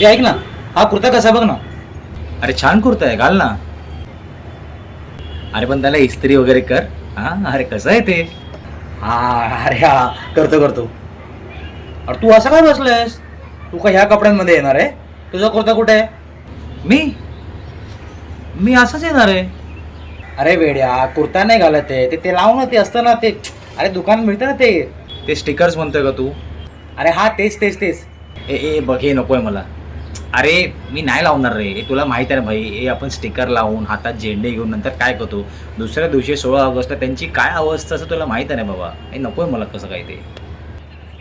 ते ऐक ना हा कुर्ता कसा बघ ना. अरे छान कुर्ता आहे घाल ना. अरे पण त्याला इस्त्री वगैरे कर. हा अरे कसं आहे ते? हा अरे हा करतो करतो. अरे तू असं काय बसलंयस तू का ह्या कपड्यांमध्ये येणार आहे? तुझा कुर्ता कुठे आहे? मी? मी असंच येणार आहे. अरे वेड्या कुर्ता नाही घालत आहे. ते ते लाव ना ते असतं ना ते अरे दुकान मिळतं ना ते. ते स्टिकर्स म्हणतोय का तू? अरे हा तेच तेच तेच. ए ए बघ हे नकोय मला. अरे मी नाही लावणार रे. हे तुला माहिती आहे ना भाई हे आपण स्टिकर लावून हातात झेंडे घेऊन नंतर काय करतो? दुसऱ्या दिवशी सोळा ऑगस्टला त्यांची काय अवस्था असं तुला माहिती आहे ना बाबा? हे नकोय मला कसं काय ते.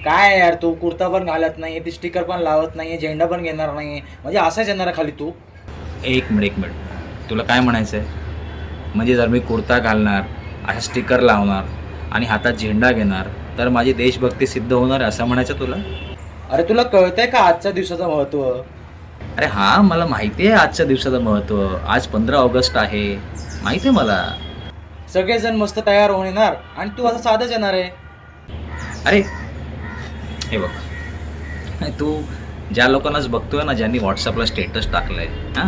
काय यार तू कुर्ता पण घालत नाही ती स्टिकर पण लावत नाही झेंडा पण घेणार नाही म्हणजे असाच येणार आहे खाली तू. एक मिनिट एक मिनिट. तुला काय म्हणायचं आहे? म्हणजे जर मी कुर्ता घालणार अशा स्टिकर लावणार आणि हातात झेंडा घेणार तर माझी देशभक्ती सिद्ध होणार आहे असं म्हणायचं तुला? अरे तुला कळतंय का आजच्या दिवसाचं महत्त्व? अरे हां मला माहिती आहे आजच्या दिवसाचं महत्त्व आज पंधरा ऑगस्ट आहे. माहिती आहे मला. सगळेजण मस्त तयार होऊन येणार आणि तू असं साधंच येणार आहे. अरे हे बघ. तू ज्या लोकांनाच बघतोय ना ज्यांनी व्हॉट्सअपला स्टेटस टाकलंय हां?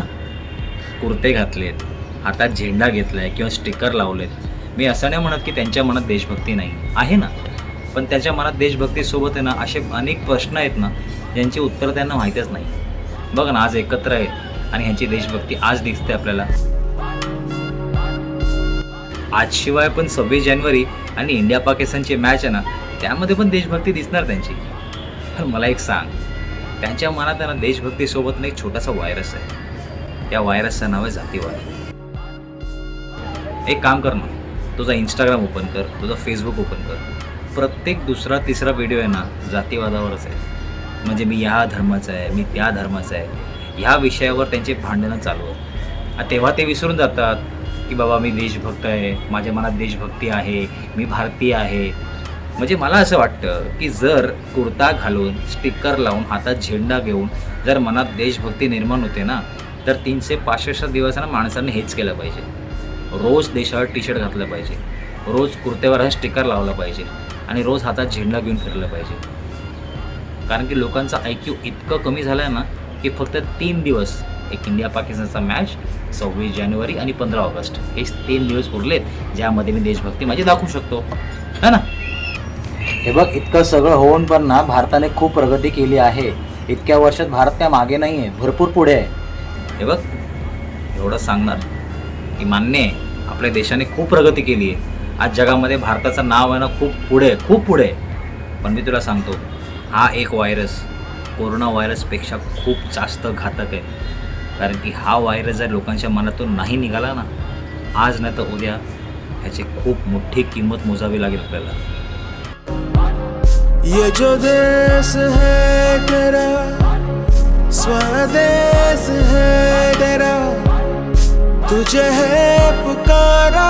कुर्ते घातलेत हातात झेंडा घेतलाय किंवा स्टिकर लावलेत. मी असं नाही म्हणत की त्यांच्या मनात देशभक्ती नाही. आहे ना? पण त्याच्या मनात देशभक्तीसोबत आहे ना असे अनेक प्रश्न आहेत ना ज्यांची उत्तरं त्यांना माहीतच नाही. बघ ना आज एकत्र आहेत आणि ह्यांची देशभक्ती आज दिसते आपल्याला. आज शिवाय पण सव्वीस जानेवारी आणि इंडिया पाकिस्तानची मॅच आहे ना त्यामध्ये पण देशभक्ती दिसणार त्यांची. पण मला एक सांग त्यांच्या मनात आहे ना देशभक्तीसोबत एक छोटासा व्हायरस आहे. त्या व्हायरसचं नाव आहे जातीवाद. एक काम कर ना तुझा इंस्टाग्राम ओपन कर तुझा फेसबुक ओपन कर. प्रत्येक दुसरा तिसरा व्हिडिओ आहे ना जातीवादावरच आहे. म्हणजे मी या धर्माचा आहे मी त्या धर्माचा आहे. ह्या विषयावर त्यांचे भांडणं चालू तेव्हा ते विसरून जातात की बाबा मी देशभक्त आहे माझ्या मनात देशभक्ती आहे मी भारतीय आहे. म्हणजे मला असं वाटतं की जर कुर्ता घालून स्टिकर लावून हातात झेंडा घेऊन जर मनात देशभक्ती निर्माण होते ना तर तीनशे पासष्ट दिवसांना ना माणसांनी हेच केलं पाहिजे. रोज देशावर टी शर्ट घातलं पाहिजे. रोज कुर्त्यावर हा स्टिकर लावला पाहिजे. आणि रोज हातात झेंडा घेऊन फिरलं पाहिजे. कारण की लोकांचा आय क्यू इतकं कमी झालं आहे ना की फक्त तीन दिवस एक इंडिया पाकिस्तानचा मॅच सव्वीस जानेवारी आणि पंधरा ऑगस्ट. हे तीन दिवस उरलेत ज्यामध्ये मी देशभक्ती माझी दाखवू शकतो. है ना? हे बघ इतकं सगळं होऊन पण ना भारताने खूप प्रगती केली आहे. इतक्या वर्षात भारत त्या मागे नाही आहे भरपूर पुढे आहे. हे बघ एवढं सांगणार की मान्य आहे आपल्या देशाने खूप प्रगती केली आहे. आज जगामध्ये भारताचं नाव आहे ना खूप पुढे खूप पुढे. पण मी तुला सांगतो हा एक व्हायरस कोरोना व्हायरसपेक्षा खूप जास्त घातक आहे. कारण की हा व्हायरस जर लोकांच्या मनातून नाही निघाला ना आज नाही तर उद्या ह्याची खूप मोठी किंमत मोजावी लागेल आपल्याला. ये जो देश है तेरा स्वदेश है तेरा तुझे है पुकारा।